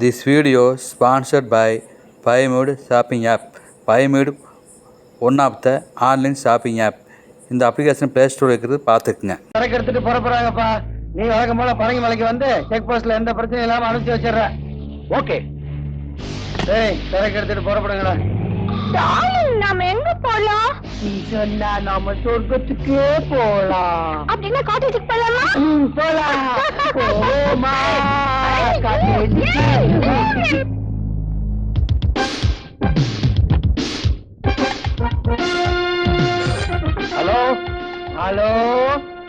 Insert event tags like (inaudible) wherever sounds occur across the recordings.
This video sponsored by பைமுட் shopping app. பைமுட் one of the online shopping app இந்த application play store இருக்கிறது பார்த்துக்குங்க. சரக்கு எடுத்துட்டு புறப்படுறாங்கப்பா நீ வழக்கம் போல பரங்கி மலைக்கு வந்து செக் போஸ்ட்ல எந்த பிரச்சனையும் இல்லாம அனுப்பிச்சு வச்சிடுற. ஓகே சரி சரக்கு எடுத்துட்டு புறப்படுங்கடா டார்லிங் நாம எங்க போலாம்? நீ சொன்னா நாம சொர்க்கத்துக்கே போலாம். அப்படின்னா காட்டேஜுக்கு போலாமா? ம், போலாம். போமா காட்டேஜுக்கு. ஹலோ? ஹலோ?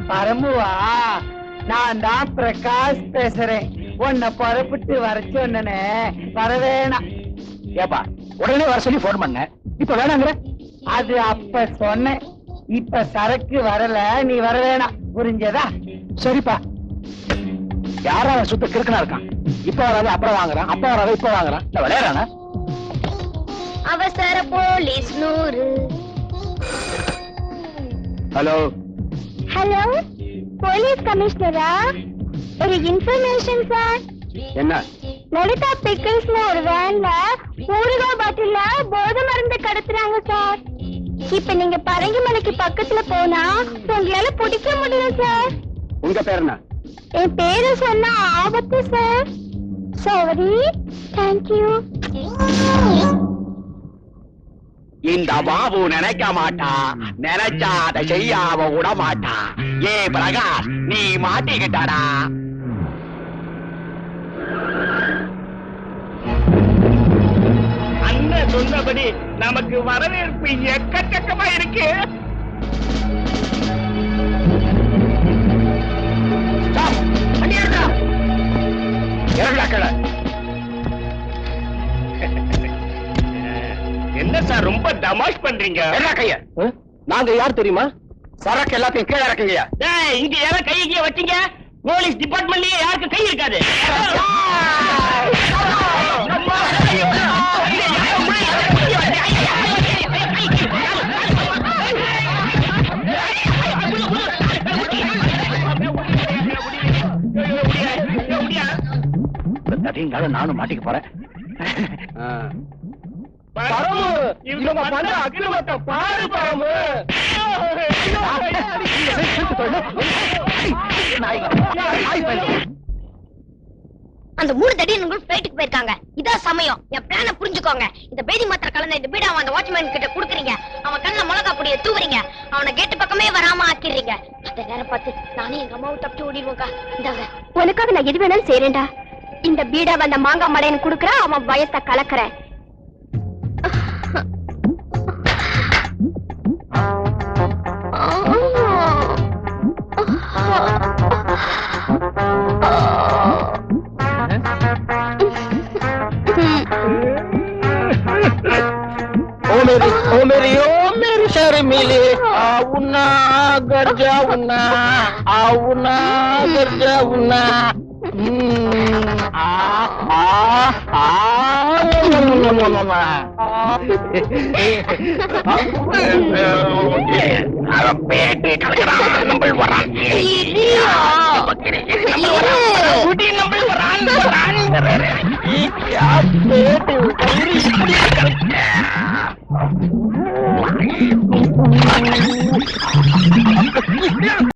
பரமுவா நான் தான் பிரகாஷ் பேசுறேன். உன்னை புறப்பட்டு வர சொன்னனே. வரவேணா ஏப்பா உடனே வர சொல்லி போன் பண்ண. இப்ப வேணாங்கிற? அது அப்ப சொன்னேன் இப்ப சரக்கு வரல நீ வர வேணாம். புரிஞ்சதா? சரிப்பா. யாரா சுத்த கிறுக்கனா இருக்கான்? இப்ப வராது அப்புறம் வாங்குறான். அப்ப வராது இப்ப வாங்குறான். இல்ல விளையாடுறானா? அவசர போலீஸ் நூறு. ஹலோ. ஹலோ போலீஸ் கமிஷனரா? ஒரு இன்ஃபர்மேஷன் சார் என்ன? லலிதா பிக்கிள்ஸ்ல ஒரு வேன்ல ஊறுகாய் பாட்டில்ல போதை மருந்து கடத்துறாங்க சார் இப்ப நீங்க பரங்கிமலைக்கு பக்கத்துல போனா உங்களால பிடிக்க முடியல சார் உங்க பேர் என்ன? என் பேரு சொன்னா ஆபத்து சார் சாரி தேங்க்யூ இந்த பாபு நினைக்க மாட்டா. நினைச்சா அதை செய்யாம விட மாட்டா ஏ பிரகாஷ் நீ மாட்டிக்கிட்டாடா. சொன்னபடி நமக்கு வரவேற்பு எக்கச்சக்கமா இருக்கு. (laughs) என்ன சார் ரொம்ப தமாஷ் பண்றீங்க? என்ன கைய நாங்க யார் தெரியுமா? சரக்கு எல்லாத்தையும் கீழே இறக்குங்கய்யா. இங்க யாரோ கை கீழ வச்சீங்க. போலீஸ் டிபார்ட்மெண்ட்லயே யாருக்கு கை இருக்காது. (laughs) நானும் மாட்டிக்க போறேன். பரமு, இவங்க பண்ற அக்கிரமத்தை பாரு பரமு. அந்த மூணு தடியன் ஃபிளைட்டுக்கு போயிருக்காங்க. இதான் சமயம். என் பிளான புரிஞ்சுக்கோங்க. இந்த பேதி மாத்திரை கலந்த இந்த பீடா அவன் அந்த வாட்ச்மேன் கிட்ட குடுக்குறீங்க. அவன் கண்ணுல மிளகா பொடிய தூவுறீங்க. அவனை கேட்டு பக்கமே வராம ஆக்கிடுறீங்க. அந்த நேரம் பார்த்து நானே எங்க அம்மாவை தப்பிச்சு ஓடிடுவேங்க இந்தாங்க. உனக்காக நான் எது வேணாலும் செய்யறேன்டா இந்த பீடா வந்த மாங்காய் மலையன் குடுக்குறேன் அவன் பயத்தை கலக்குறேன் ओ मेरी ओ मेरी ओ मेरी शर्मिले आउना घर जाऊना आउना घर जाऊना அரப்பேட்டு நம்ம வரான் நம்ம வரான் வரான் பேட்டு இப்படி